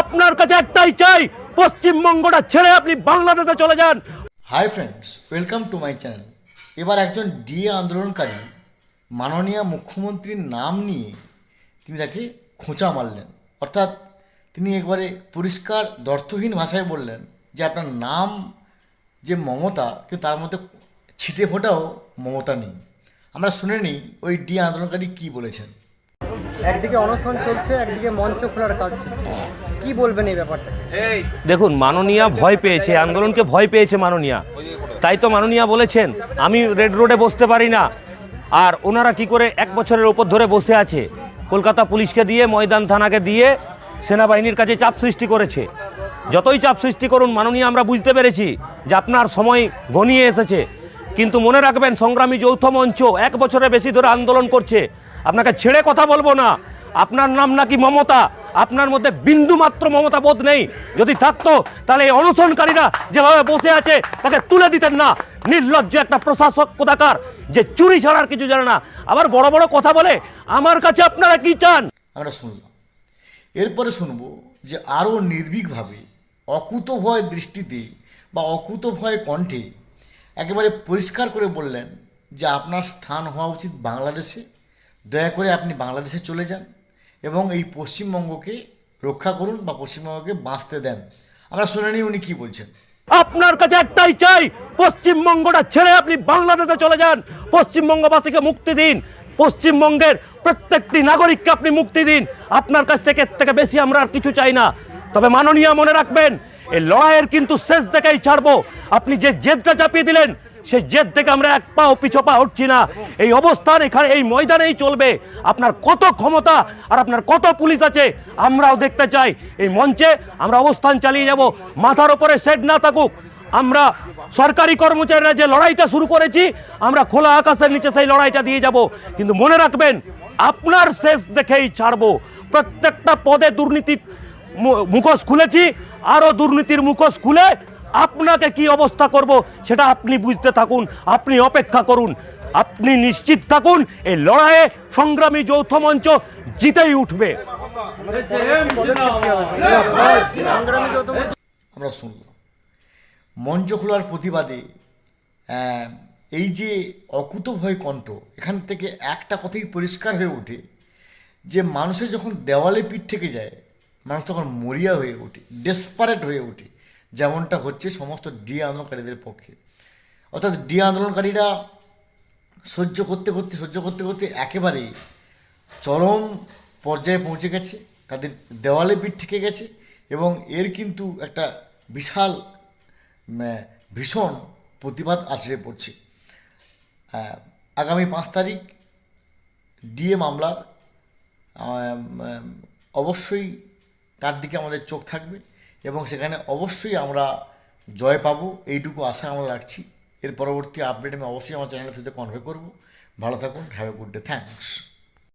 আপনার কাছে একটাই চাই পশ্চিমবঙ্গটা ছেড়ে আপনি বাংলাদেশে চলে যান। Hi friends welcome to my channel এবার একজন ডিএ আন্দোলনকারী মাননীয় মুখ্যমন্ত্রীর নাম নিয়ে তিনি তাকে খোঁচা মারলেন। অর্থাৎ তিনি একবারে পরিষ্কার দর্থহীন ভাষায় বললেন যে আপনার নাম যে মমতা কিন্তু তার মধ্যে ছিটে ফোটাও মমতা নেই। আমরা শুনে নিই ওই ডিএ আন্দোলনকারী কী বলেছেন। একদিকে অনশন চলছে একদিকে মঞ্চ খোলার কাজ চলছে। কি বলবেন এই ব্যাপারটা দেখুন মাননীয়া ভয় পেয়েছে আন্দোলনকে ভয় পেয়েছে মাননীয়া। তাই তো মাননীয়া বলেছেন আমি রেড রোডে বসতে পারি না। আর ওনারা কি করে এক বছরের ওপর ধরে বসে আছে? কলকাতা পুলিশকে দিয়ে ময়দান থানাকে দিয়ে সেনাবাহিনীর কাছে চাপ সৃষ্টি করেছে। যতই চাপ সৃষ্টি করুন মাননীয় আমরা বুঝতে পেরেছি যে আপনার সময় ঘনিয়ে এসেছে। কিন্তু মনে রাখবেন সংগ্রামী যৌথ মঞ্চ এক বছরের বেশি ধরে আন্দোলন করছে। আপনাকে ছেড়ে কথা বলব না। আপনার নাম নাকি মমতা? আপনার মধ্যে বিন্দু মাত্র মমতা বোধ নেই। যদি থাকতো, তাহলে এই অনশনকারীরা যেভাবে বসে আছে, তাকে তুলে দিতেন না। নির্লজ্জ একটা প্রশাসক কোথাকার, যে চুরি ছাড়ার কিছু জানে না। আবার বড় বড় কথা বলে, আমার কাছে আপনারা কি চান? আমরা শুনলাম এরপরে শুনব যে আরও নির্ভীকভাবে অকুতভয় দৃষ্টিতে বা অকুতভয় কণ্ঠে একেবারে পরিষ্কার করে বললেন যে আপনার স্থান হওয়া উচিত বাংলাদেশে। দয়া করে আপনি বাংলাদেশে চলে যান। এবং এই পশ্চিমবঙ্গকে রক্ষা করুন বা পশ্চিমবঙ্গকে বাঁচতে দেন। আমরা শুনে নিই উনি কী বলছেন। আপনার কাছে একটাই চাই, পশ্চিমবঙ্গটা ছেড়ে আপনি বাংলাদেশে চলে যান। পশ্চিমবঙ্গবাসীকে মুক্তি দিন। পশ্চিমবঙ্গের প্রত্যেকটি নাগরিককে আপনি মুক্তি দিন। আপনার কাছ থেকে থেকে বেশি আমরা আর কিছু চাই না। তবে মাননীয় মনে রাখবেন, এই লড়াইয়ের কিন্তু শেষ দেখাই ছাড়বো। আপনি যে জেদটা চাপিয়ে দিলেন সেই জেদ থেকে আমরা এক পাও পিছপা হচ্ছি না। এই অবস্থান এখানে, এই ময়দানেই চলবে। আপনার কত ক্ষমতা আর আপনার কত পুলিশ আছে, আমরাও দেখতে চাই। এই মঞ্চে আমরা অবস্থান চালিয়ে যাব। মাথার ওপরে শেড না থাকুক। আমরা সরকারি কর্মচারীরা যে লড়াইটা শুরু করেছি, আমরা খোলা আকাশের নিচে সেই লড়াইটা দিয়ে যাব। কিন্তু মনে রাখবেন, আপনার শেষ দেখেই ছাড়বো। প্রত্যেকটা পদে দুর্নীতি মুখোশ খুলেছি। আরও দুর্নীতির মুখোশ খুলে আপনাকে কি অবস্থা করব সেটা আপনি বুঝতে থাকুন, আপনি অপেক্ষা করুন। আপনি নিশ্চিত থাকুন, এই লড়াইয়ে সংগ্রামী যৌথ মঞ্চ জিতেই উঠবে। আমরা শুনলাম মঞ্চ খোলার প্রতিবাদে এই যে অকুতভয় কণ্ঠ, এখান থেকে একটা কথাই পরিষ্কার হয়ে ওঠে, যে মানুষের যখন দেওয়ালে পিঠ থেকে যায়, মানুষ তখন মরিয়া হয়ে ওঠে ডেসপারেট হয়ে ওঠে। যেমনটা হচ্ছে সমস্ত ডি আন্দোলনকারীদের পক্ষে। অর্থাৎ ডি আন্দোলনকারীরা সহ্য করতে করতে, সহ্য করতে করতে একেবারেই চরম পর্যায়ে পৌঁছে গেছে, তাদের দেওয়ালে পিঠ থেকে গেছে এবং এর কিন্তু একটা বিশাল ভীষণ প্রতিবাদ আছড়ে পড়ছে। আগামী পাঁচ তারিখ ডিএ মামলার অবশ্যই তার দিকে আমাদের চোখ থাকবে। এবং সেখানে অবশ্যই আমরা জয় পাবো, এইটুকু আশা আমরা রাখছি। এর পরবর্তী আপডেট আমি অবশ্যই আমার চ্যানেলের সাথে কনভে করব। ভালো থাকুন have a good day thanks